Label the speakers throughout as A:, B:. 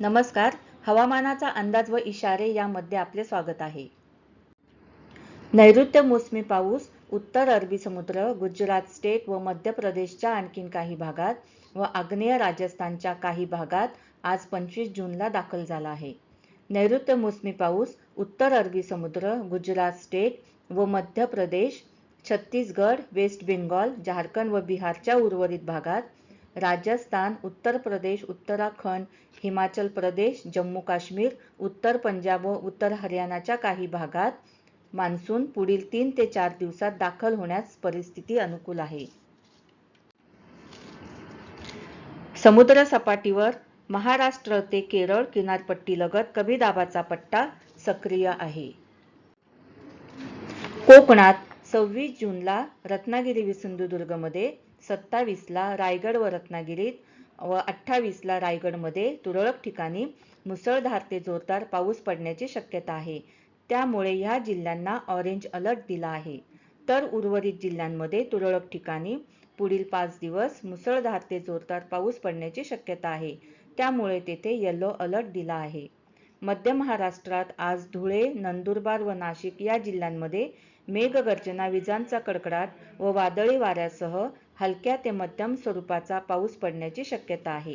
A: नमस्कार. हवामानाचा अंदाज व इशारे यामध्ये आपले स्वागत आहे. नैऋत्य मोसमी पाऊस उत्तर अरबी समुद्र गुजरात स्टेट व मध्य प्रदेशच्या आणखीन काही भागात व आग्नेय राजस्थानच्या काही भागात आज पंचवीस जूनला दाखल झाला आहे. नैऋत्य मोसमी पाऊस उत्तर अरबी समुद्र गुजरात स्टेट व मध्य प्रदेश छत्तीसगड वेस्ट बेंगॉल झारखंड व बिहारच्या उर्वरित भागात राजस्थान उत्तर प्रदेश उत्तराखंड हिमाचल प्रदेश जम्मू काश्मीर उत्तर पंजाब व उत्तर हरियाणाच्या काही भागात मान्सून पुढील तीन ते चार दिवसात दाखल होण्यास परिस्थिती अनुकूल आहे. समुद्र सपाटीवर महाराष्ट्र ते केरळ किनारपट्टीलगत कमी दाबाचा पट्टा सक्रिय आहे. कोकणात सव्वीस जूनला रत्नागिरी सिंधुदुर्गमध्ये सत्तावीसला रायगड व रत्नागिरीत व अठ्ठावीसला रायगडमध्ये तुरळक ठिकाणी मुसळधार ते जोरदार पाऊस पडण्याची शक्यता आहे. त्यामुळे ह्या जिल्ह्यांना ऑरेंज अलर्ट दिला आहे. तर उर्वरित जिल्ह्यांमध्ये तुरळक ठिकाणी पुढील पाच दिवस मुसळधार ते जोरदार पाऊस पडण्याची शक्यता आहे. त्यामुळे तेथे येलो अलर्ट दिला आहे. मध्य महाराष्ट्रात आज धुळे नंदुरबार व नाशिक या जिल्ह्यांमध्ये मेघगर्जना विजांचा कडकडाट व वादळी वाऱ्यासह हलक्या ते मध्यम स्वरूपाचा पाऊस पडण्याची शक्यता आहे.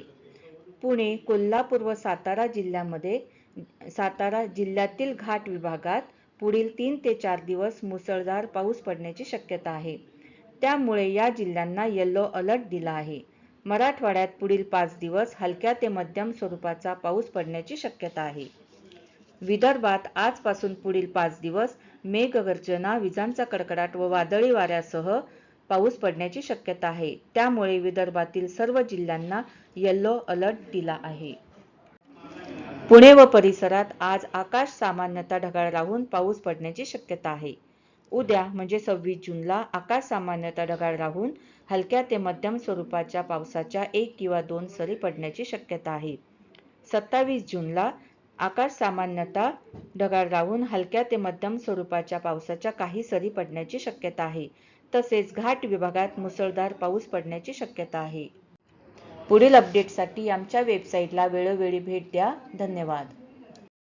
A: पुणे कोल्हापूर व सातारा जिल्ह्यामध्ये सातारा जिल्ह्यातील घाट विभागात पुढील तीन ते चार दिवस मुसळधार पाऊस पडण्याची शक्यता आहे. त्यामुळे या जिल्ह्यांना येल्लो अलर्ट दिला आहे. मराठवाड्यात पुढील पाच दिवस हलक्या ते मध्यम स्वरूपाचा पाऊस पडण्याची शक्यता आहे. विदर्भात आजपासून पुढील पाच दिवस मेघगर्जना विजांचा कडकडाट व वादळी वाऱ्यासह पाऊस पडण्याची शक्यता आहे. त्यामुळे विदर्भातील सर्व जिल्ह्यांना येलो अलर्ट दिला आहे. पुणे व परिसरात आज आकाश सामान्यतः ढगाळ राहून पाऊस पडण्याची शक्यता आहे. उद्या म्हणजे सव्वीस जूनला आकाश सामान्यतः ढगाळ राहून हलक्या ते मध्यम स्वरूपाच्या पावसाच्या एक किंवा दोन सरी पडण्याची शक्यता आहे. सत्तावीस जूनला आकाश सामान्यतः ढगाळ राहून हलक्या ते मध्यम स्वरूपाच्या पावसाच्या काही सरी पडण्याची शक्यता आहे. तसेच घाट विभागात मुसळधार पाऊस पडण्याची शक्यता आहे. पुढील अपडेटसाठी आमच्या वेबसाईटला वेळोवेळी भेट द्या. धन्यवाद.